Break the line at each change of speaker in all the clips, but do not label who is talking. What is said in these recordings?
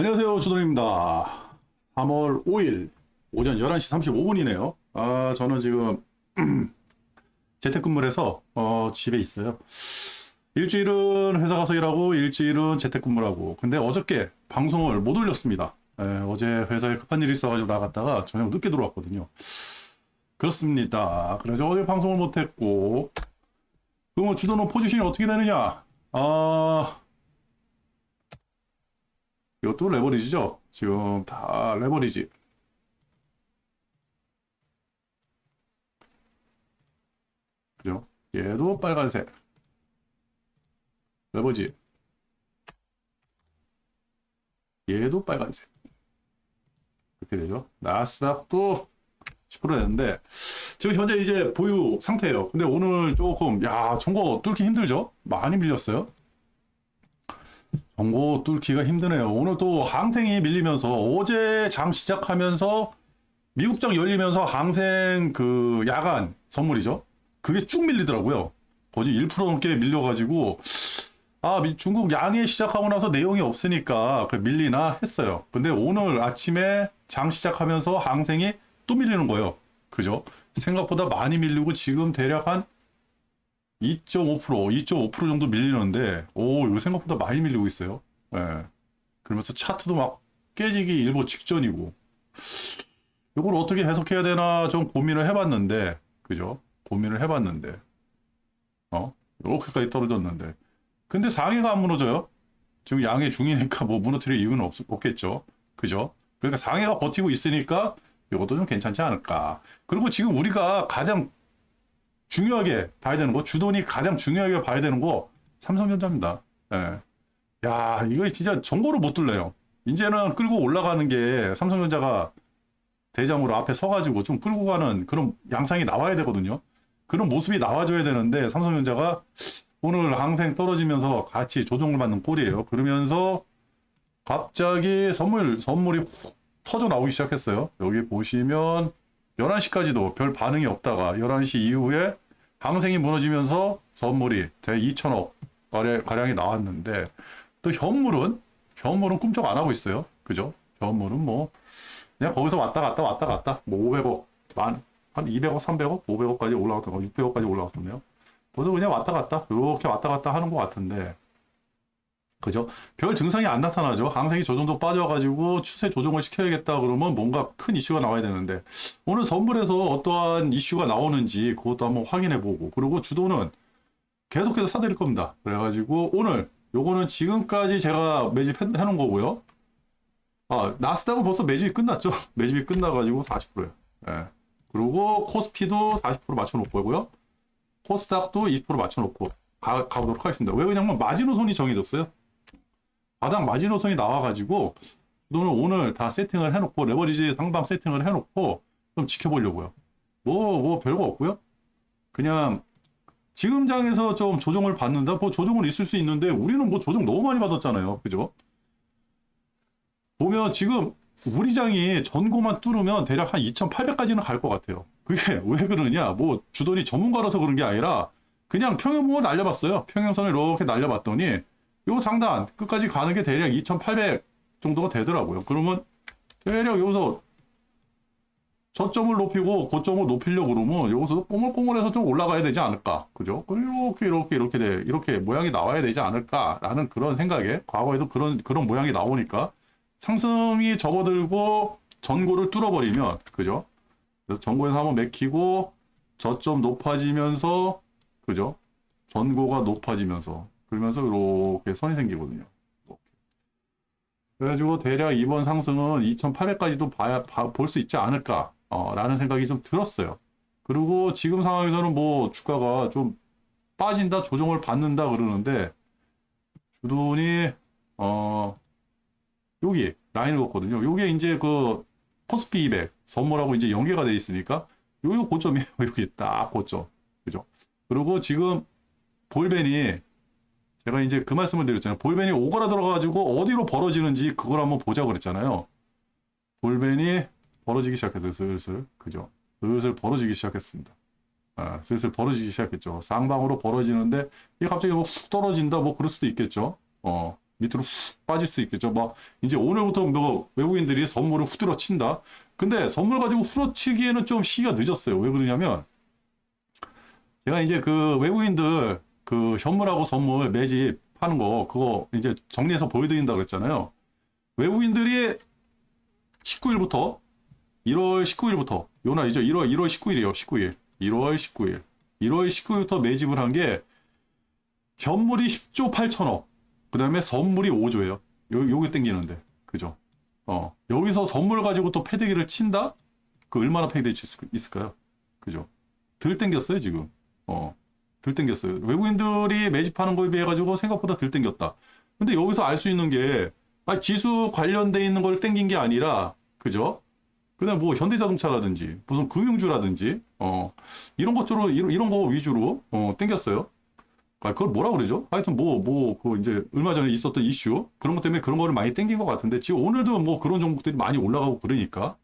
안녕하세요. 주돈입니다. 3월 5일 오전 11시 35분이네요. 아, 저는 지금 재택근무를 해서 어, 집에 있어요. 일주일은 회사 가서 일하고 일주일은 재택근무를 하고 근데 어저께 방송을 못 올렸습니다. 예, 어제 회사에 급한 일이 있어가지고 나갔다가 저녁 늦게 들어왔거든요. 그렇습니다. 그래서 어제 방송을 못했고 그러면 주도는 포지션이 어떻게 되느냐? 아 이것도 레버리지죠? 지금 다 레버리지. 그죠? 얘도 빨간색. 레버지. 얘도 빨간색. 이렇게 되죠. 나스닥도 10% 되는데, 지금 현재 이제 보유 상태예요. 근데 오늘 조금, 야, 정보 뚫기 힘들죠? 많이 밀렸어요. 정보 뚫기가 힘드네요. 오늘 또 항생이 밀리면서 어제 장 시작하면서 미국장 열리면서 항생 그 야간 선물이죠. 그게 쭉 밀리더라고요. 거의 1% 넘게 밀려가지고 아 미- 중국 양해 시작하고 나서 내용이 없으니까 그 밀리나 했어요. 근데 오늘 아침에 장 시작하면서 항생이 또 밀리는 거예요. 그죠? 생각보다 많이 밀리고 지금 대략 한 2.5%, 2.5% 정도 밀리는데, 오, 이거 생각보다 많이 밀리고 있어요. 예. 그러면서 차트도 막 깨지기 일보 직전이고, 이걸 어떻게 해석해야 되나 좀 고민을 해봤는데, 그죠? 고민을 해봤는데, 어? 이렇게까지 떨어졌는데. 근데 상해가 안 무너져요? 지금 양해 중이니까 뭐 무너뜨릴 이유는 없, 없겠죠. 그죠? 그러니까 상해가 버티고 있으니까 이것도 좀 괜찮지 않을까. 그리고 지금 우리가 가장 중요하게 봐야 되는 거, 주돈이 가장 중요하게 봐야 되는 거, 삼성전자입니다. 예. 야, 이거 진짜 정보를 못 뚫려요. 이제는 끌고 올라가는 게 삼성전자가 대장으로 앞에 서가지고 좀 끌고 가는 그런 양상이 나와야 되거든요. 그런 모습이 나와줘야 되는데 삼성전자가 오늘 항생 떨어지면서 같이 조정을 받는 꼴이에요. 그러면서 갑자기 선물, 선물이 훅 터져 나오기 시작했어요. 여기 보시면 11시까지도 별 반응이 없다가 11시 이후에 항생이 무너지면서 선물이 대 2천억 가량- 가량이 나왔는데 또 현물은 현물은 꿈쩍 안 하고 있어요. 그죠? 현물은 뭐 그냥 거기서 왔다 갔다 왔다 갔다 뭐 500억 만 한 200억 300억 500억까지 올라갔던 거 600억까지 올라갔었네요. 그래서 그냥 왔다 갔다 이렇게 왔다 갔다 하는 것 같은데 그죠? 별 증상이 안 나타나죠. 항생이 저 정도 빠져가지고 추세 조정을 시켜야겠다 그러면 뭔가 큰 이슈가 나와야 되는데 오늘 선물에서 어떠한 이슈가 나오는지 그것도 한번 확인해 보고 그리고 주도는 계속해서 사드릴 겁니다. 그래가지고 오늘 요거는 지금까지 제가 매집해 놓은 거고요. 아 나스닥은 벌써 매집이 끝났죠. 매집이 끝나가지고 40%예요. 예. 그리고 코스피도 40% 맞춰놓고요. 코스닥도 20% 맞춰놓고 가, 가보도록 하겠습니다. 왜 그러냐면 마지노선이 정해졌어요. 바닥 마지노선이 나와가지고 저는 오늘 다 세팅을 해놓고 레버리지 상방 세팅을 해놓고 좀 지켜보려고요. 뭐 뭐 별거 없고요. 그냥 지금 장에서 좀 조정을 받는다. 뭐 조정은 있을 수 있는데 우리는 뭐 조정 너무 많이 받았잖아요. 그죠? 보면 지금 우리 장이 전고만 뚫으면 대략 한 2,800까지는 갈 것 같아요. 그게 왜 그러냐? 뭐 주돈이 전문가라서 그런 게 아니라 그냥 평형봉을 날려봤어요. 평형선을 이렇게 날려봤더니 요 상단 끝까지 가는 게 대략 2,800 정도가 되더라고요. 그러면 대략 여기서 저점을 높이고 고점을 높이려고 그러면 여기서 꼬물꼬물해서 좀 올라가야 되지 않을까. 그죠? 이렇게 이렇게 이렇게 돼 이렇게 모양이 나와야 되지 않을까라는 그런 생각에 과거에도 그런 그런 모양이 나오니까 상승이 접어들고 전고를 뚫어버리면 그죠? 전고에서 한번 맥히고 저점 높아지면서 그죠? 전고가 높아지면서 그러면서 이렇게 선이 생기거든요. 그래가지고 대략 이번 상승은 2,800까지도 봐야 볼 수 있지 않을까 어, 라는 생각이 좀 들었어요. 그리고 지금 상황에서는 뭐 주가가 좀 빠진다, 조정을 받는다 그러는데 주돈이 어 여기 라인을 걷거든요. 요게 이제 그 코스피 200 선물하고 이제 연계가 돼 있으니까 요요 고점이에요. 여기 딱 고점. 그죠? 그리고 지금 볼벤이 제가 이제 그 말씀을 드렸잖아요. 볼벤이 오거라 들어가가지고 어디로 벌어지는지 그걸 한번 보자고 그랬잖아요. 볼벤이 벌어지기 시작했어요. 슬슬. 그죠? 슬슬 벌어지기 시작했습니다. 아, 슬슬 벌어지기 시작했죠. 쌍방으로 벌어지는데 이게 갑자기 뭐 훅 떨어진다 뭐 그럴 수도 있겠죠. 어. 밑으로 훅 빠질 수 있겠죠. 뭐 이제 오늘부터 뭐 외국인들이 선물을 후들어 친다. 근데 선물 가지고 후려치기에는 좀 시기가 늦었어요. 왜 그러냐면 제가 이제 그 외국인들 그 현물하고 선물 매집 하는 거 그거 이제 정리해서 보여드린다 그랬잖아요. 외국인들이 19일부터 1월 19일부터 요날이죠. 1월 1월 19일이에요. 19일. 1월 19일. 1월 19일부터 매집을 한 게 현물이 10조 8천억. 그다음에 선물이 5조예요. 요 요게 땡기는데. 그죠? 어. 여기서 선물 가지고 또 패대기를 친다? 그 얼마나 패대기 칠 수 있을까요? 그죠? 들 땡겼어요, 지금. 어. 들 땡겼어요. 외국인들이 매집하는 거에 비해 가지고 생각보다 들 땡겼다. 근데 여기서 알 수 있는 게 아, 지수 관련돼 있는 걸 땡긴 게 아니라 그죠? 그다음 뭐 현대자동차라든지 무슨 금융주라든지 어 이런 것으로 이런, 이런 거 위주로 어 땡겼어요. 아 그걸 뭐라 그러죠? 하여튼 뭐 뭐 그 이제 얼마 전에 있었던 이슈 그런 것 때문에 그런 거를 많이 땡긴 것 같은데 지금 오늘도 뭐 그런 종목들이 많이 올라가고 그러니까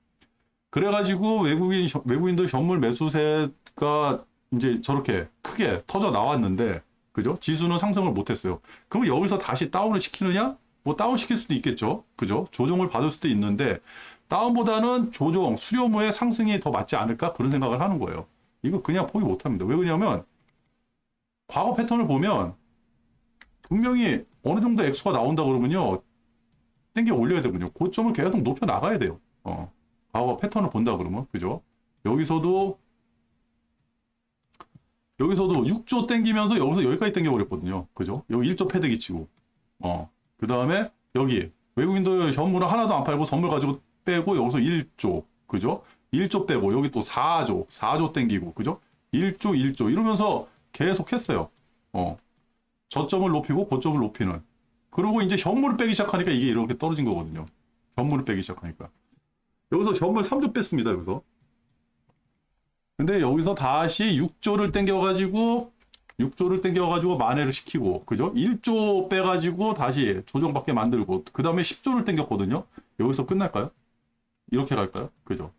그래가지고 외국인 외국인들 현물 매수세가 이제 저렇게 크게 터져 나왔는데 그죠? 지수는 상승을 못했어요. 그럼 여기서 다시 다운을 시키느냐? 뭐 다운 시킬 수도 있겠죠. 그죠? 조정을 받을 수도 있는데 다운보다는 조정, 수렴후의 상승이 더 맞지 않을까? 그런 생각을 하는 거예요. 이거 그냥 포기 못 합니다. 왜 그러냐면, 과거 패턴을 보면, 분명히 어느 정도 액수가 나온다 그러면요, 땡겨 올려야 되거든요. 고점을 계속 높여 나가야 돼요. 어. 과거 패턴을 본다 그러면, 그죠? 여기서도, 여기서도 6조 땡기면서 여기서 여기까지 땡겨 버렸거든요. 그죠? 여기 1조 패대기 치고. 어. 그 다음에 여기 외국인들 현물을 하나도 안 팔고 선물 가지고 빼고 여기서 1조 그죠? 1조 빼고 여기 또 4조 4조 땡기고 그죠? 1조 1조 이러면서 계속 했어요. 어. 저점을 높이고 고점을 높이는. 그리고 이제 현물을 빼기 시작하니까 이게 이렇게 떨어진 거거든요. 현물을 빼기 시작하니까. 여기서 현물 3조 뺐습니다. 여기서. 근데 여기서 다시 6조를 땡겨가지고 6조를 땡겨가지고 만회를 시키고 그죠? 1조 빼가지고 다시 조정받게 만들고 그 다음에 10조를 땡겼거든요. 여기서 끝날까요? 이렇게 갈까요? 그죠?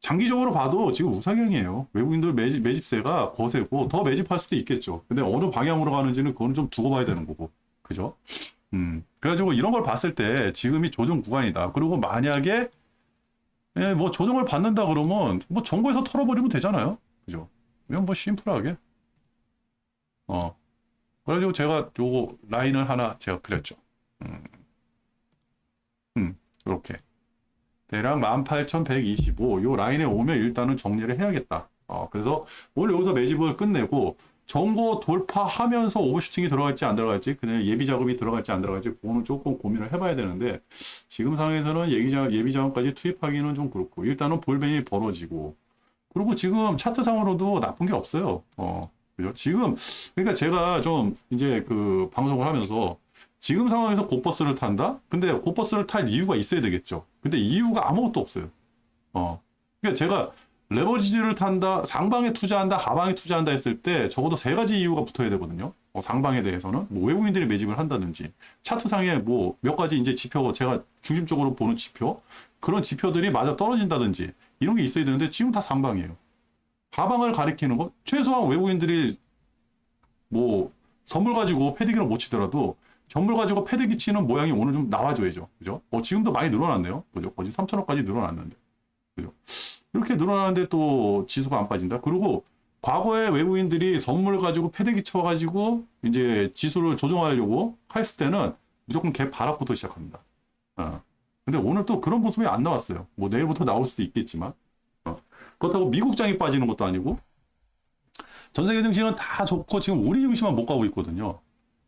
장기적으로 봐도 지금 우상향이에요. 외국인들 매집, 매집세가 거세고 더 매집할 수도 있겠죠. 근데 어느 방향으로 가는지는 그거는 좀 두고 봐야 되는 거고. 그죠? 음. 그래가지고 이런 걸 봤을 때 지금이 조정 구간이다. 그리고 만약에 예, 뭐 조정을 받는다 그러면 뭐 정부에서 털어버리면 되잖아요. 그죠? 그냥 뭐 심플하게. 어. 그래가지고 제가 요거 라인을 하나 제가 그렸죠. 음. 음, 요렇게. 대략 18,125. 요 라인에 오면 일단은 정리를 해야겠다. 어, 그래서 오늘 여기서 매집을 끝내고 정보 돌파하면서 오버슈팅이 들어갈지 안 들어갈지 그냥 예비 작업이 들어갈지 안 들어갈지 그거는 조금 고민을 해봐야 되는데 지금 상황에서는 예비 작업, 예비 작업까지 투입하기는 좀 그렇고 일단은 볼벤이 벌어지고 그리고 지금 차트상으로도 나쁜 게 없어요. 어, 그죠? 지금 그러니까 제가 좀 이제 그 방송을 하면서 지금 상황에서 고버스를 탄다? 근데 고버스를 탈 이유가 있어야 되겠죠. 근데 이유가 아무것도 없어요. 어. 그러니까 제가 레버리지를 탄다, 상방에 투자한다, 하방에 투자한다 했을 때 적어도 세 가지 이유가 붙어야 되거든요. 어, 상방에 대해서는 뭐 외국인들이 매집을 한다든지 차트상에 뭐 몇 가지 이제 지표 제가 중심적으로 보는 지표 그런 지표들이 맞아 떨어진다든지 이런 게 있어야 되는데 지금 다 상방이에요. 하방을 가리키는 거 최소한 외국인들이 뭐 선물 가지고 패디기를 못 치더라도 전물 가지고 패대기 치는 모양이 오늘 좀 나와줘야죠. 그죠? 어, 지금도 많이 늘어났네요. 그죠? 거의 3천억까지 늘어났는데. 그죠? 이렇게 늘어나는데 또 지수가 안 빠진다? 그리고 과거에 외국인들이 선물 가지고 패대기 쳐가지고 이제 지수를 조정하려고 했을 때는 무조건 개 바락부터 시작합니다. 어. 근데 오늘 또 그런 모습이 안 나왔어요. 뭐 내일부터 나올 수도 있겠지만. 어. 그렇다고 미국장이 빠지는 것도 아니고 전 세계 증시는 다 좋고 지금 우리 증시만 못 가고 있거든요.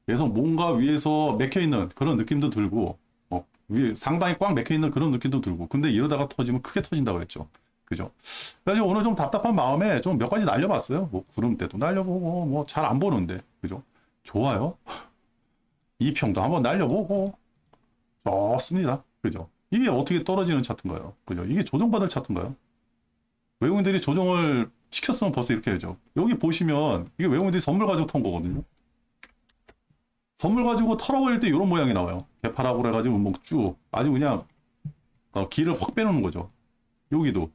그래서 뭔가 위에서 맥혀 있는 그런 느낌도 들고 어, 위에 상당히 꽉 맥혀 있는 그런 느낌도 들고 근데 이러다가 터지면 크게 터진다고 했죠. 그죠? 그래서 오늘 좀 답답한 마음에 좀 몇 가지 날려봤어요. 뭐 구름대도 날려보고 뭐 잘 안 보는데 그죠? 좋아요. 이평도 한번 날려보고 좋습니다. 그죠? 이게 어떻게 떨어지는 차트인가요? 그죠? 이게 조정받을 차트인가요? 외국인들이 조정을 시켰으면 벌써 이렇게 해야죠. 여기 보시면 이게 외국인들이 선물 가지고 턴 거거든요. 선물 가지고 털어버릴 때 이런 모양이 나와요. 개파라고 그래가지고 뭐 쭉 아주 그냥 어, 길을 확 빼놓는 거죠. 여기도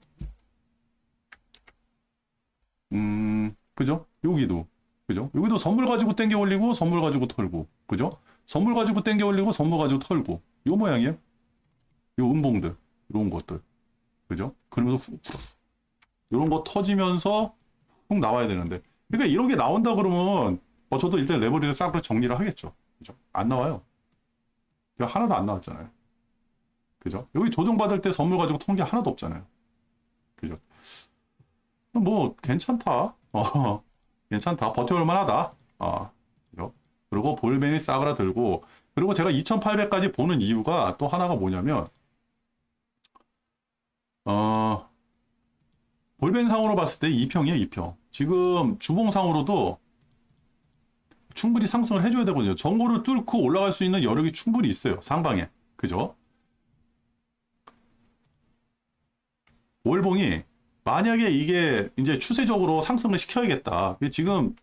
그죠? 여기도 그죠? 여기도 선물 가지고 땡겨 올리고 선물 가지고 털고 그죠? 선물 가지고 땡겨 올리고 선물 가지고 털고 요 모양이에요. 요 음봉들 이런 것들 그죠? 그러면서 훅, 훅. 이런 거 터지면서 훅 나와야 되는데 그러니까 이런 게 나온다 그러면 뭐 저도 일단 레버리를 싹 정리를 하겠죠. 그죠? 안 나와요. 이거 하나도 안 나왔잖아요. 그죠? 여기 조정받을 때 선물 가지고 턴 게 하나도 없잖아요. 그죠? 뭐 괜찮다. 어, 괜찮다. 버텨볼 만하다. 어? 그리고 볼벤이 싸그라 들고 그리고 제가 2800까지 보는 이유가 또 하나가 뭐냐면 어 볼벤상으로 봤을 때 2평이에요 2평 지금 주봉상으로도 충분히 상승을 해줘야 되거든요 정고를 뚫고 올라갈 수 있는 여력이 충분히 있어요 상방에 그죠 월봉이 만약에 이게 이제 추세적으로 상승을 시켜야겠다 지금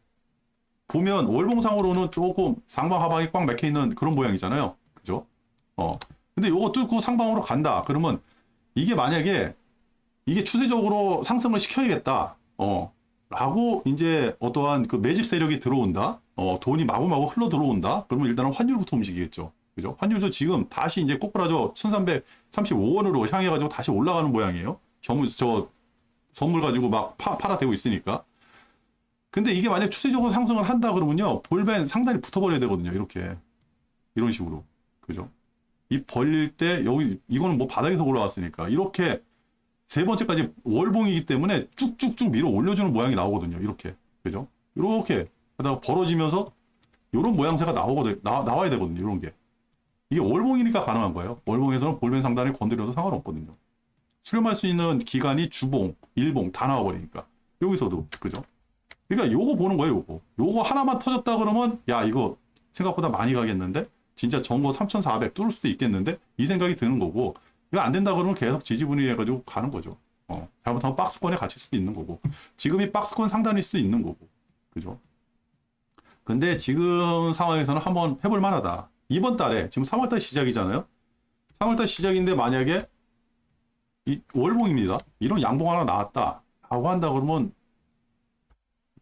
보면 월봉상으로는 조금 상방 하방이 꽉 막혀 있는 그런 모양이잖아요. 그죠? 어. 근데 요거 뚫고 상방으로 간다. 그러면 이게 만약에 이게 추세적으로 상승을 시켜야겠다. 어. 라고 이제 어떠한 그 매집 세력이 들어온다. 어, 돈이 마구마구 흘러 들어온다. 그러면 일단은 환율부터 움직이겠죠. 그죠? 환율도 지금 다시 이제 꼬꾸라져 1335원으로 향해 가지고 다시 올라가는 모양이에요. 경우 저 선물 가지고 막 파, 팔아대고 있으니까. 근데 이게 만약 추세적으로 상승을 한다 그러면요 볼벤 상단이 붙어버려야 되거든요 이렇게. 이런 식으로. 그죠? 이 벌릴 때 여기 이거는 뭐 바닥에서 올라왔으니까. 이렇게 세 번째까지 월봉이기 때문에 쭉쭉쭉 밀어 올려주는 모양이 나오거든요 이렇게. 그죠? 이렇게 하다가 벌어지면서 이런 모양새가 나오거든 나, 나와야 되거든요 이런 게. 이게 월봉이니까 가능한 거예요. 월봉에서는 볼벤 상단을 건드려도 상관없거든요 수렴할 수 있는 기간이 주봉 일봉 다 나와버리니까 여기서도 그죠 그러니까 요거 보는 거예요, 요거. 요거 하나만 터졌다 그러면 야, 이거 생각보다 많이 가겠는데? 진짜 정보 3,400 뚫을 수도 있겠는데? 이 생각이 드는 거고. 이거 안 된다 그러면 계속 지지분이 해가지고 가는 거죠. 어. 잘못하면 박스권에 갇힐 수도 있는 거고. 지금이 박스권 상단일 수도 있는 거고. 그죠? 근데 지금 상황에서는 한번 해볼 만하다. 이번 달에, 지금 3월달 시작이잖아요? 3월달 시작인데 만약에 이 월봉입니다. 이런 양봉 하나 나왔다. 라고 한다 그러면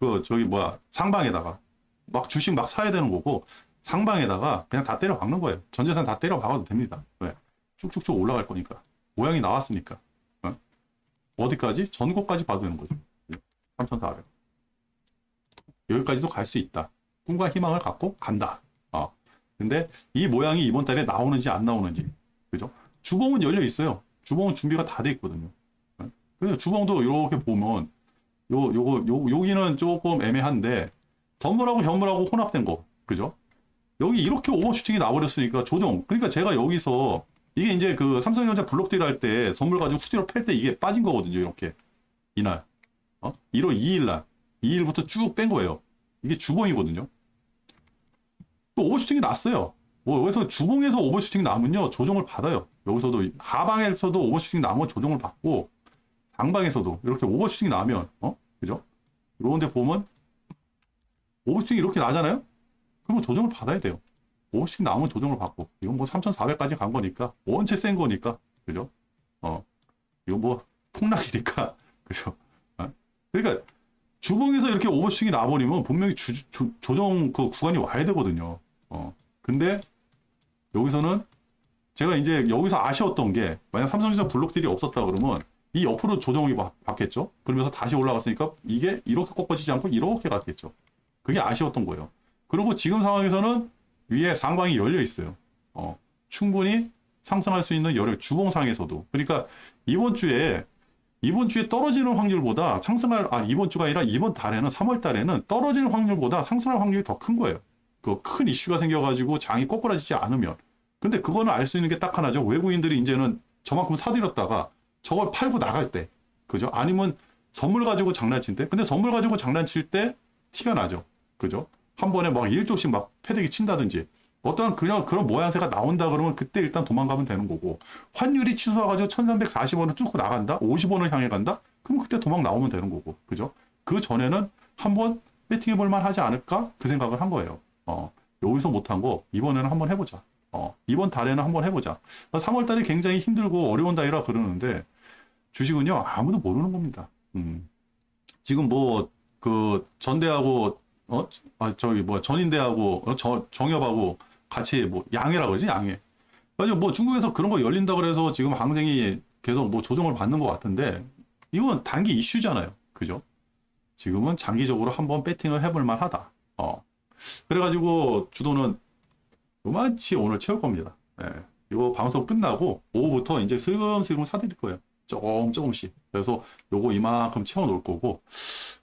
그 저기 뭐야 상방에다가 막 주식 막 사야 되는 거고 상방에다가 그냥 다 때려 박는 거예요. 전 재산 다 때려 박아도 됩니다. 왜? 쭉쭉쭉 올라갈 거니까 모양이 나왔으니까 어? 디까지 전고까지 봐도 되는 거죠. 3,400 여기까지도 갈 수 있다. 꿈과 희망을 갖고 간다. 어. 근데 이 모양이 이번 달에 나오는지 안 나오는지 그죠? 주봉은 열려 있어요. 주봉은 준비가 다 돼 있거든요. 그래서 주봉도 이렇게 보면 요, 요거, 요, 여기는 조금 애매한데, 선물하고 현물하고 혼합된 거. 그죠? 여기 이렇게 오버슈팅이 나버렸으니까 조정. 그러니까 제가 여기서, 이게 이제 그 삼성전자 블록딜 할 때 선물 가지고 후디로 팰 때 이게 빠진 거거든요. 이렇게. 이날. 어? 1월 2일 날. 2일부터 쭉 뺀 거예요. 이게 주봉이거든요. 또 오버슈팅이 났어요. 뭐 여기서 주봉에서 오버슈팅 나면요 조정을 받아요. 여기서도 하방에서도 오버슈팅 나면 조정을 받고 상방에서도 이렇게 오버슈팅이 나면 어 그죠? 이런데 보면 오버슈팅이 이렇게 나잖아요. 그러면 조정을 받아야 돼요. 오버슈팅 나오면 조정을 받고 이건 뭐 3,400까지 간 거니까 원체 센 거니까 그죠? 어 이건 뭐 폭락이니까 그죠? 어? 그러니까 주봉에서 이렇게 오버슈팅이 나버리면 분명히 주, 조, 조정 그 구간이 와야 되거든요. 어 근데 여기서는 제가 이제 여기서 아쉬웠던 게 만약 삼성전자 블록들이 없었다 그러면 이 옆으로 조정이 받겠죠. 그러면서 다시 올라갔으니까 이게 이렇게 꺾어지지 않고 이렇게 갔겠죠. 그게 아쉬웠던 거예요. 그리고 지금 상황에서는 위에 상방이 열려 있어요. 어, 충분히 상승할 수 있는 여력 주봉상에서도. 그러니까 이번 주에 이번 주에 떨어지는 확률보다 상승할 아 이번 주가 아니라 이번 달에는 3월 달에는 떨어질 확률보다 상승할 확률이 더 큰 거예요. 그 큰 이슈가 생겨가지고 장이 꼬꾸라지지 않으면. 근데 그거는 알 수 있는 게 딱 하나죠. 외국인들이 이제는 저만큼 사들였다가 저걸 팔고 나갈 때, 그죠? 아니면 선물 가지고 장난칠 때, 근데 선물 가지고 장난칠 때 티가 나죠. 그죠? 한 번에 막 1조씩 막 패대기 친다든지, 어떠한 그냥 그런 모양새가 나온다 그러면 그때 일단 도망가면 되는 거고, 환율이 치솟아가지고 1340원을 뚫고 나간다? 50원을 향해 간다? 그럼 그때 도망 나오면 되는 거고, 그죠? 그 전에는 한번 배팅해 볼만 하지 않을까? 그 생각을 한 거예요. 어, 여기서 못한 거, 이번에는 한번 해보자. 어, 이번 달에는 한번 해보자. 3월 달이 굉장히 힘들고 어려운 달이라 그러는데, 주식은요 아무도 모르는 겁니다. 음. 지금 뭐 그 전대하고 어 아, 저기 뭐 전인대하고 어, 저, 정협하고 같이 뭐 양해라 그러지 양해. 그래서 뭐 중국에서 그런 거 열린다 그래서 지금 항생이 계속 뭐 조정을 받는 것 같은데 이건 단기 이슈잖아요. 그죠? 지금은 장기적으로 한번 배팅을 해볼 만하다. 어. 그래가지고 주도는 요만치 오늘 채울 겁니다. 예. 이거 방송 끝나고 오후부터 이제 슬금슬금 사드릴 거예요. 조금 조금씩. 그래서 요거 이만큼 채워놓을 거고.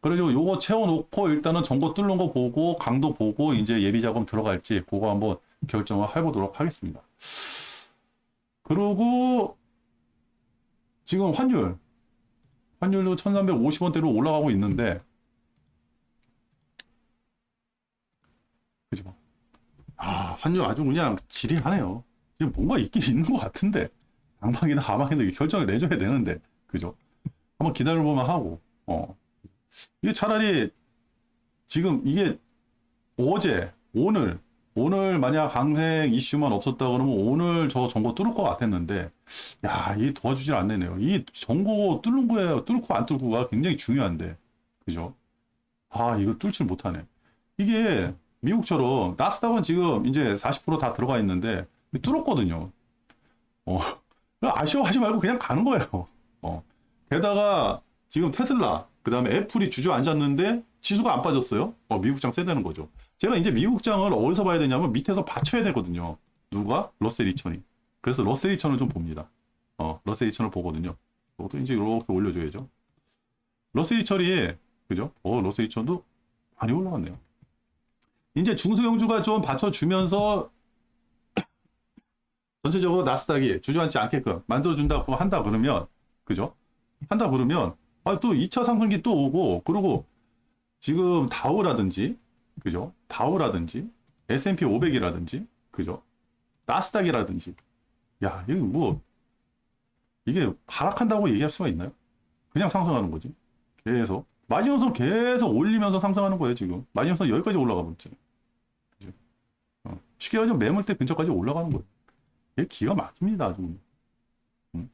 그래가지고 요거 채워놓고 일단은 정보 뚫는 거 보고 강도 보고 이제 예비 자금 들어갈지 그거 한번 결정을 해보도록 하겠습니다. 그리고 지금 환율 환율도 1350원대로 올라가고 있는데 그죠? 아 환율 아주 그냥 지리하네요. 지금 뭔가 있긴 있는 것 같은데. 양방이나 하방이나 결정을 내줘야 되는데 그죠? 한번 기다려보면 하고 어. 이게 차라리 지금 이게 어제 오늘 오늘 만약 강생 이슈만 없었다 그러면 오늘 저 정보 뚫을 것 같았는데 야 이게 도와주질 않네요. 이 정보 뚫는 거예요 뚫고 안 뚫고가 굉장히 중요한데 그죠? 아 이거 뚫질 못하네. 이게 미국처럼 나스닥은 지금 이제 40%다 들어가 있는데 뚫었거든요 어 아쉬워하지 말고 그냥 가는 거예요 어 게다가 지금 테슬라 그 다음에 애플이 주저앉았는데 지수가 안 빠졌어요 어 미국장 세다는 거죠 제가 이제 미국장을 어디서 봐야 되냐면 밑에서 받쳐야 되거든요. 누가? 러셀 2000이. 그래서 러셀 2000을 좀 봅니다. 어, 러셀 2000을 보거든요. 이것도 이제 이렇게 올려줘야죠. 러셀 2000이, 그죠? 어, 러셀 2000도 많이 올라갔네요. 이제 중소형주가 좀 받쳐주면서 전체적으로 나스닥이 주저앉지 않게끔 만들어준다고 한다 그러면, 그죠? 한다 그러면, 아, 또 2차 상승기 또 오고, 그리고 지금 다우라든지, 그죠? 다우라든지 S&P 500이라든지 그죠? 나스닥이라든지 야 이거 뭐 이게 하락한다고 얘기할 수가 있나요? 그냥 상승하는 거지 계속 마지노선 계속 올리면서 상승하는 거예요 지금 마지노선 여기까지 올라가? 어. 쉽게 말하면 매물대 근처까지 올라가는 거예요 이게 기가 막힙니다 아주 음.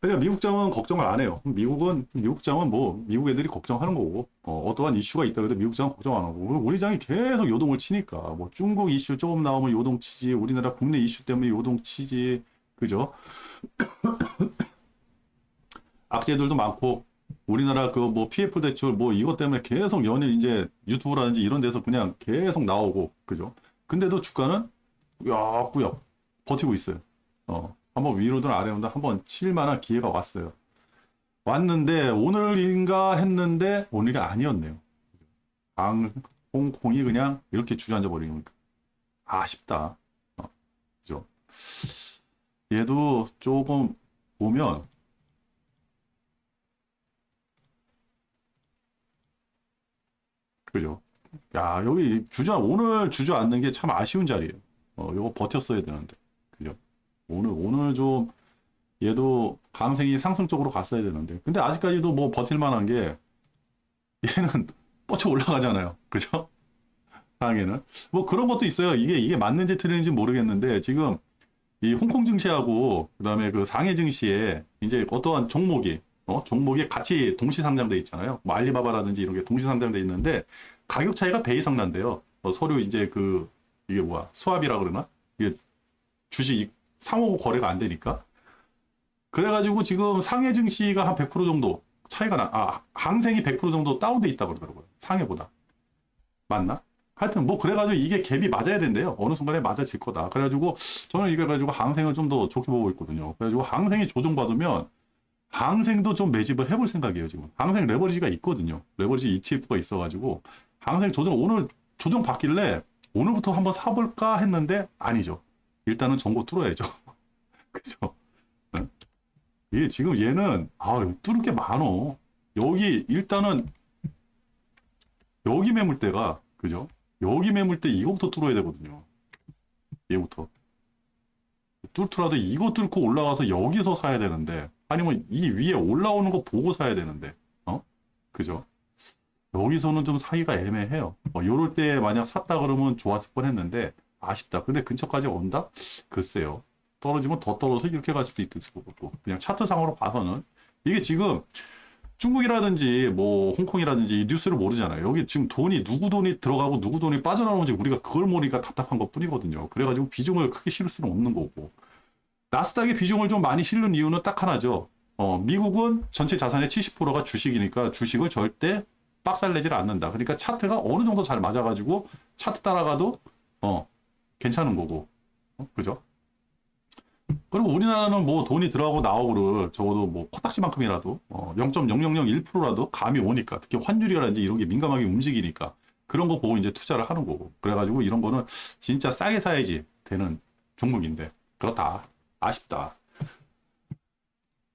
그러니까 미국 장은 걱정을 안 해요. 미국은 미국 장은 뭐 미국 애들이 걱정하는 거고 어, 떠한 이슈가 있다 그래도 미국 장은 걱정 안 하고 우리 장이 계속 요동을 치니까 뭐 중국 이슈 조금 나오면 요동 치지 우리나라 국내 이슈 때문에 요동 치지 그죠? 악재들도 많고 우리나라 그 뭐 PF 대출 뭐 이것 때문에 계속 연일 이제 유튜브라든지 이런 데서 그냥 계속 나오고 그죠? 근데도 주가는 꾸역꾸역 버티고 있어요. 어. 한번 위로든 아래로든 한번 칠 만한 기회가 왔어요. 왔는데 오늘인가 했는데 오늘이 아니었네요. 강 홍콩이 그냥 이렇게 주저앉아 버리니까 아쉽다. 어, 그죠? 얘도 조금 보면 그죠? 야 여기 주저 오늘 주저앉는 게 참 아쉬운 자리예요. 어, 요거 버텼어야 되는데. 그죠? 오늘 오늘 좀 얘도 강생이 상승 쪽으로 갔어야 되는데 근데 아직까지도 뭐 버틸 만한 게 얘는 뻗쳐 올라가잖아요 그죠 상에는 뭐 그런 것도 있어요 이게 이게 맞는지 틀린지 모르겠는데 지금 이 홍콩 증시하고 그 다음에 그 상해 증시에 이제 어떠한 종목이 어 종목이 같이 동시 상장돼 있잖아요 뭐 알리바바라든지 이런 게 동시 상장돼 있는데 가격 차이가 배 이상 난대요 어, 서류 이제 그 이게 뭐야 수합이라 그러나 이게 주식 상호 거래가 안 되니까. 그래가지고 지금 상해 증시가 한 100% 정도 차이가 나, 아, 항생이 100% 정도 다운돼 있다 그러더라고요. 상해보다. 맞나? 하여튼 뭐 그래가지고 이게 갭이 맞아야 된대요. 어느 순간에 맞아질 거다. 그래가지고 저는 이거 가지고 항생을 좀 더 좋게 보고 있거든요. 그래가지고 항생이 조정받으면 항생도 좀 매집을 해볼 생각이에요, 지금. 항생 레버리지가 있거든요. 레버리지 ETF가 있어가지고 항생 조정, 오늘 조정 받길래 오늘부터 한번 사볼까 했는데 아니죠. 일단은 정보 뚫어야죠. 그죠? 네. 이게 지금 얘는, 아, 뚫을 게 많어. 여기, 일단은, 여기 매물대가, 그죠? 여기 매물대 이거부터 뚫어야 되거든요. 얘부터. 뚫더라도 이거 뚫고 올라가서 여기서 사야 되는데, 아니면 이 위에 올라오는 거 보고 사야 되는데, 어? 그죠? 여기서는 좀 사기가 애매해요. 어, 요럴 때 만약 샀다 그러면 좋았을 뻔 했는데, 아쉽다. 근데 근처까지 온다? 글쎄요. 떨어지면 더 떨어져서 이렇게 갈 수도 있을 거고. 그냥 차트상으로 봐서는. 이게 지금 중국이라든지 뭐 홍콩이라든지 이 뉴스를 모르잖아요. 여기 지금 돈이 누구 돈이 들어가고 누구 돈이 빠져나오는지 우리가 그걸 모르니까 답답한 것 뿐이거든요. 그래가지고 비중을 크게 실을 수는 없는 거고. 나스닥의 비중을 좀 많이 실는 이유는 딱 하나죠. 어, 미국은 전체 자산의 70%가 주식이니까 주식을 절대 빡살내질 않는다. 그러니까 차트가 어느 정도 잘 맞아가지고 차트 따라가도 어 괜찮은 거고, 어, 그죠? 그리고 우리나라는 뭐 돈이 들어가고 나오고를 적어도 뭐 코딱지만큼이라도 어, 0.0001%라도 감이 오니까 특히 환율이라든지 이런 게 민감하게 움직이니까 그런 거 보고 이제 투자를 하는 거고 그래가지고 이런 거는 진짜 싸게 사야지 되는 종목인데 그렇다 아쉽다.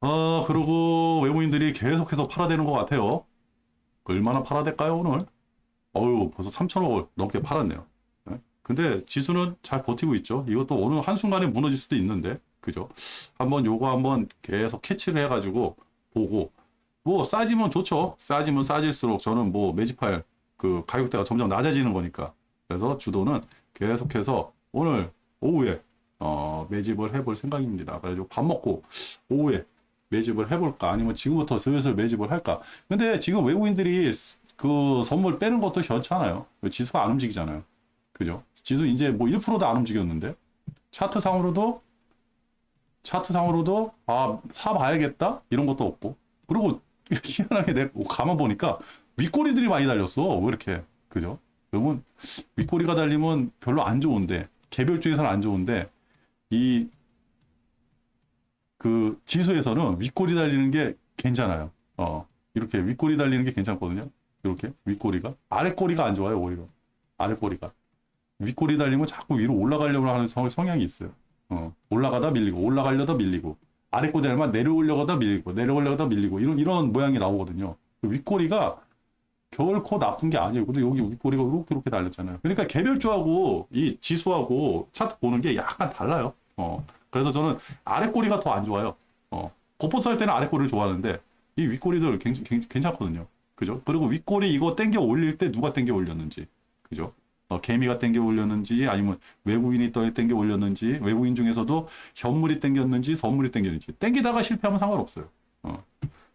어 그리고 외국인들이 계속해서 팔아대는 것 같아요. 얼마나 팔아댈까요 오늘? 어유 벌써 3천억을 넘게 팔았네요. 네? 근데 지수는 잘 버티고 있죠. 이것도 오늘 한순간에 무너질 수도 있는데 그죠? 한번 요거 한번 계속 캐치를 해가지고 보고 뭐 싸지면 좋죠. 싸지면 싸질수록 저는 뭐 매집할 그 가격대가 점점 낮아지는 거니까 그래서 주도는 계속해서 오늘 오후에 어, 매집을 해볼 생각입니다. 그래가지고 밥 먹고 오후에 매집을 해볼까 아니면 지금부터 슬슬 매집을 할까. 근데 지금 외국인들이 그 선물 빼는 것도 현찮아요. 지수가 안 움직이잖아요. 그죠? 지수 이제 뭐 1%도 안 움직였는데 차트상으로도 차트상으로도 아 사봐야겠다 이런 것도 없고 그리고 희한하게 내가 가만 보니까 윗꼬리들이 많이 달렸어 왜 이렇게 그죠? 그러면 윗꼬리가 달리면 별로 안 좋은데 개별주에서는 안 좋은데 이 그 지수에서는 윗꼬리 달리는 게 괜찮아요. 어 이렇게 윗꼬리 달리는 게 괜찮거든요. 이렇게 윗꼬리가 아랫꼬리가 안 좋아요 오히려 아랫꼬리가 윗꼬리 달리면 자꾸 위로 올라가려고 하는 성- 성향이 있어요. 어, 올라가다 밀리고 올라가려다 밀리고 아래꼬리 달면 내려오려다 밀리고 내려오려다 밀리고 이런 이런 모양이 나오거든요. 그 윗꼬리가 결코 나쁜 게 아니에요. 근데 여기 윗꼬리가 이렇게 이렇게 달렸잖아요. 그러니까 개별주하고 이 지수하고 차트 보는 게 약간 달라요. 어, 그래서 저는 아래 꼬리가 더 안 좋아요. 어, 고포스 할 때는 아래 꼬리를 좋아하는데 이 윗꼬리들 괜- 괜- 괜찮거든요. 그죠? 그리고 윗꼬리 이거 땡겨 올릴 때 누가 땡겨 올렸는지. 그죠? 어, 개미가 땡겨 올렸는지 아니면 외국인이 떠 땡겨 올렸는지 외국인 중에서도 현물이 땡겼는지 선물이 땡겼는지 땡기다가 실패하면 상관없어요. 어.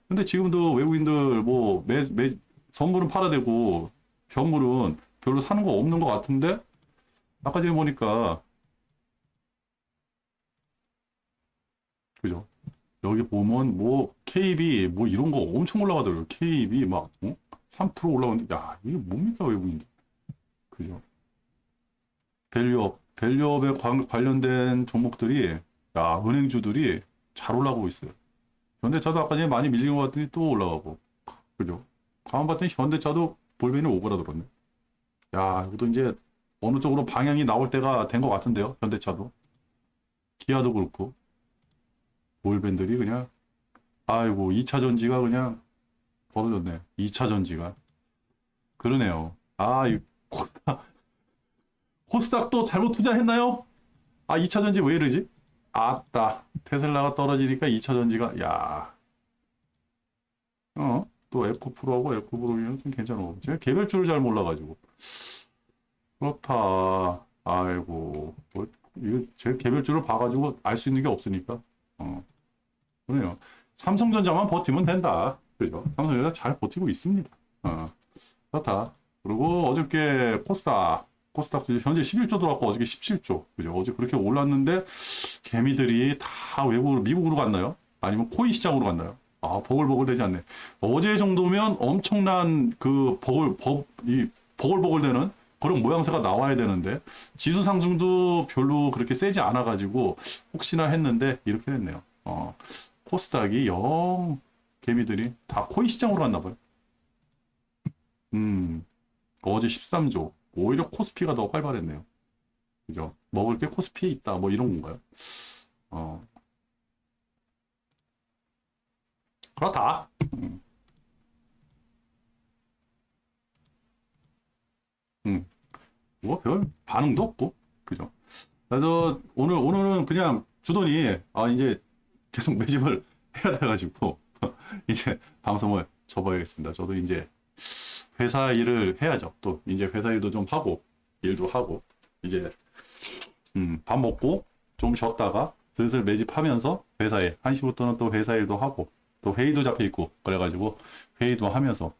근데 지금도 외국인들 뭐 매, 매, 선물은 팔아대고 현물은 별로 사는 거 없는 것 같은데 아까 전에 보니까 그죠? 여기 보면 뭐 KB 뭐 이런 거 엄청 올라가더라고요. KB 막 어? 3% 올라오는데 야 이게 뭡니까 외국인들 그죠? 밸류업, 밸류업에 관- 관련된 종목들이, 야, 은행주들이 잘 올라가고 있어요. 현대차도 아까 전에 많이 밀린 것 같더니 또 올라가고. 그죠? 가만 봤더니 현대차도 볼베인을 오그라들었네. 야, 이것도 이제 어느 쪽으로 방향이 나올 때가 된 것 같은데요. 현대차도. 기아도 그렇고. 볼벤들이 그냥, 아이고, 2차 전지가 그냥 벌어졌네. 2차 전지가. 그러네요. 아, 이 코스닥, 코스닥도 잘못 투자했나요? 아, 2차 전지 왜 이러지? 아따, 테슬라가 떨어지니까 2차 전지가, 야. 어, 또 에코프로하고 에코프로는 좀 괜찮아. 제가 개별주를 잘 몰라가지고. 그렇다. 아이고, 뭐, 이거 제 개별주를 봐가지고 알 수 있는 게 없으니까. 어, 그래요. 삼성전자만 버티면 된다. 그죠? 삼성전자 잘 버티고 있습니다. 어, 그렇다. 그리고 어저께 코스닥, 코스닥 현재 11조 들어왔고 어저께 17조. 그죠? 어제 그렇게 올랐는데 개미들이 다 외국으로, 미국으로 갔나요? 아니면 코인 시장으로 갔나요? 아, 버글버글 되지 않네. 어제 정도면 엄청난 그 버글, 버, 이 버글버글 되는 그런 모양새가 나와야 되는데 지수 상승도 별로 그렇게 세지 않아 가지고 혹시나 했는데 이렇게 됐네요. 어, 코스닥이 영 개미들이 다 코인 시장으로 갔나 봐요. 음, 어제 13조. 오히려 코스피가 더 활발했네요. 그죠? 먹을 게 코스피에 있다. 뭐 이런 건가요? 어. 그렇다. 음. 음. 뭐별 반응도 없고. 그죠? 그래서 오늘, 오늘은 그냥 주더니, 아, 이제 계속 매집을 해야 돼가지고, 이제 방송을 접어야겠습니다. 저도 이제 회사 일을 해야죠. 또 이제 회사 일도 좀 하고 일도 하고 이제 음, 밥 먹고 좀 쉬었다가 슬슬 매집하면서 회사에 1시부터는 또 회사 일도 하고 또 회의도 잡혀 있고 그래가지고 회의도 하면서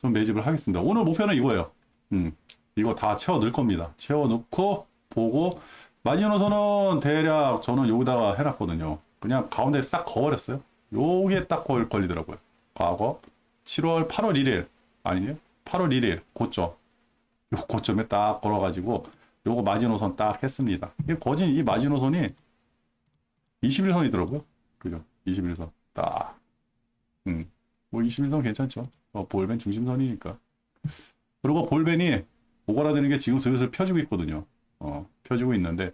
좀 매집을 하겠습니다. 오늘 목표는 이거예요. 음, 이거 다 채워 넣을 겁니다. 채워 넣고 보고 마지노선은 대략 저는 여기다가 해놨거든요. 그냥 가운데 싹 거버렸어요. 요게 딱 걸, 걸리더라고요. 과거 7월 8월 1일 아니에요? 8월 1일 고점 요 고점에 딱 걸어가지고 요거 마지노선 딱 했습니다. 이 거진 이 마지노선이 21선이더라고요. 그죠? 21선 딱. 음, 뭐 21선 괜찮죠. 어, 볼벤 중심선이니까. 그리고 볼벤이 오그라드는 게 지금 슬슬 펴지고 있거든요. 어, 펴지고 있는데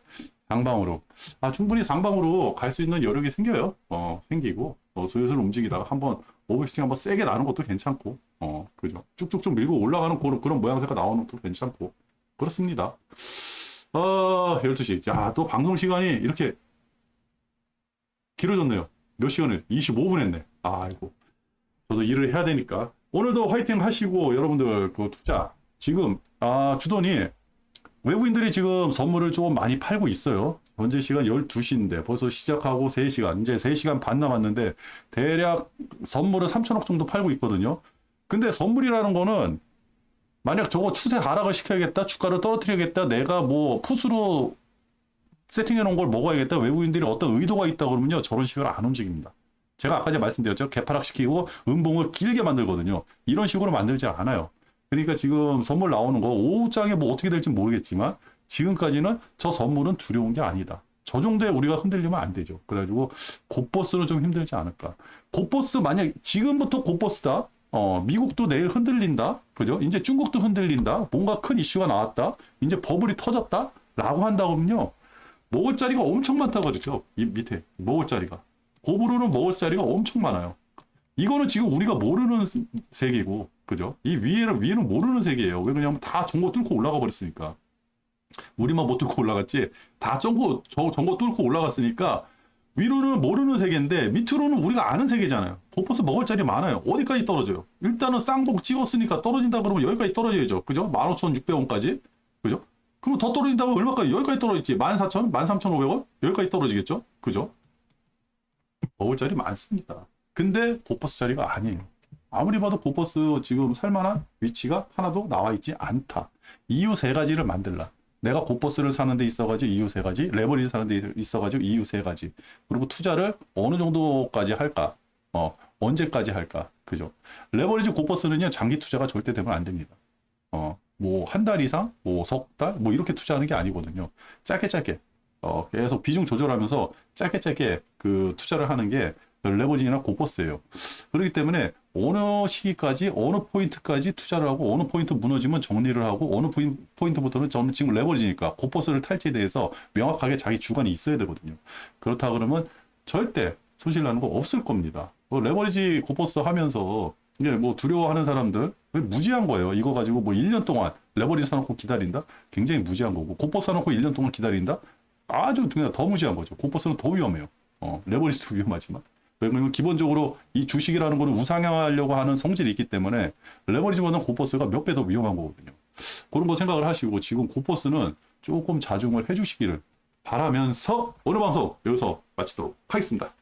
상방으로 아 충분히 상방으로 갈 수 있는 여력이 생겨요. 어, 생기고 어, 슬슬 움직이다가 한번 오버슈팅 한번 세게 나는 것도 괜찮고 어, 그죠? 쭉쭉쭉 밀고 올라가는 그런, 그런 모양새가 나오는 것도 괜찮고 그렇습니다. 어, 12시. 야, 또 방송 시간이 이렇게 길어졌네요. 몇 시간을? 25분 했네. 아이고. 저도 일을 해야 되니까. 오늘도 화이팅 하시고, 여러분들, 그 투자. 지금, 아, 주돈이 외국인들이 지금 선물을 좀 많이 팔고 있어요. 현재 시간 12시인데 벌써 시작하고 3시간, 이제 3시간 반 남았는데 대략 선물을 3천억 정도 팔고 있거든요. 근데 선물이라는 거는 만약 저거 추세 하락을 시켜야겠다, 주가를 떨어뜨려야겠다, 내가 뭐 푸스로 세팅해 놓은 걸 먹어야겠다, 외국인들이 어떤 의도가 있다 그러면요, 저런 식으로 안 움직입니다. 제가 아까 말씀드렸죠. 개파락시키고 음봉을 길게 만들거든요. 이런 식으로 만들지 않아요. 그러니까 지금 선물 나오는 거 오후장에 뭐 어떻게 될지 모르겠지만 지금까지는 저 선물은 두려운 게 아니다. 저 정도에 우리가 흔들리면 안 되죠. 그래가지고 곧버스는 좀 힘들지 않을까. 곧버스 만약 지금부터 곧버스다. 어, 미국도 내일 흔들린다. 그죠? 이제 중국도 흔들린다. 뭔가 큰 이슈가 나왔다. 이제 버블이 터졌다. 라고 한다 그러면요. 먹을 자리가 엄청 많다 그러죠. 이 밑에 먹을 자리가. 고부로는 먹을 자리가 엄청 많아요. 이거는 지금 우리가 모르는 세- 세계고, 그죠? 이 위에는, 위에는 모르는 세계예요. 왜 그러냐면 다 전고 뚫고 올라가 버렸으니까. 우리만 못 뚫고 올라갔지, 다 전고, 저, 전고 뚫고 올라갔으니까, 위로는 모르는 세계인데, 밑으로는 우리가 아는 세계잖아요. 보퍼스 먹을 자리 많아요. 어디까지 떨어져요? 일단은 쌍봉 찍었으니까 떨어진다 그러면 여기까지 떨어져야죠. 그죠? 15,600원까지. 그죠? 그럼 더 떨어진다고 얼마까지? 여기까지 떨어졌지. 14,000, 13,500원? 여기까지 떨어지겠죠? 그죠? 먹을 자리 많습니다. 근데 보퍼스 자리가 아니에요. 아무리 봐도 보퍼스 지금 살만한 위치가 하나도 나와 있지 않다. 이유 세 가지를 만들라. 내가 고퍼스를 사는 데 있어가지고 이유 세 가지, 레버리지 사는 데 있어가지고 이유 세 가지. 그리고 투자를 어느 정도까지 할까? 어, 언제까지 할까? 그죠? 레버리지 고퍼스는요, 장기 투자가 절대 되면 안 됩니다. 어, 뭐, 한 달 이상, 뭐, 석 달, 뭐, 이렇게 투자하는 게 아니거든요. 짧게 짧게, 어, 계속 비중 조절하면서 짧게 짧게 그 투자를 하는 게 레버리지나 고퍼스예요. 그렇기 때문에 어느 시기까지 어느 포인트까지 투자를 하고 어느 포인트 무너지면 정리를 하고 어느 포인- 포인트부터는 저는 지금 레버리지니까 고퍼스를 탈지에 대해서 명확하게 자기 주관이 있어야 되거든요. 그렇다 그러면 절대 손실 나는 거 없을 겁니다. 뭐 레버리지 고퍼스 하면서 이제 뭐 두려워하는 사람들 왜 무지한 거예요. 이거 가지고 뭐 1년 동안 레버리지 사놓고 기다린다? 굉장히 무지한 거고 고퍼스 사놓고 1년 동안 기다린다? 아주 그냥 더 무지한 거죠. 고퍼스는 더 위험해요. 어, 레버리지도 위험하지만. 왜냐면 기본적으로 이 주식이라는 거는 우상향하려고 하는 성질이 있기 때문에 레버리지보다는 고퍼스가 몇 배 더 위험한 거거든요. 그런 거 생각을 하시고 지금 고퍼스는 조금 자중을 해주시기를 바라면서 오늘 방송 여기서 마치도록 하겠습니다.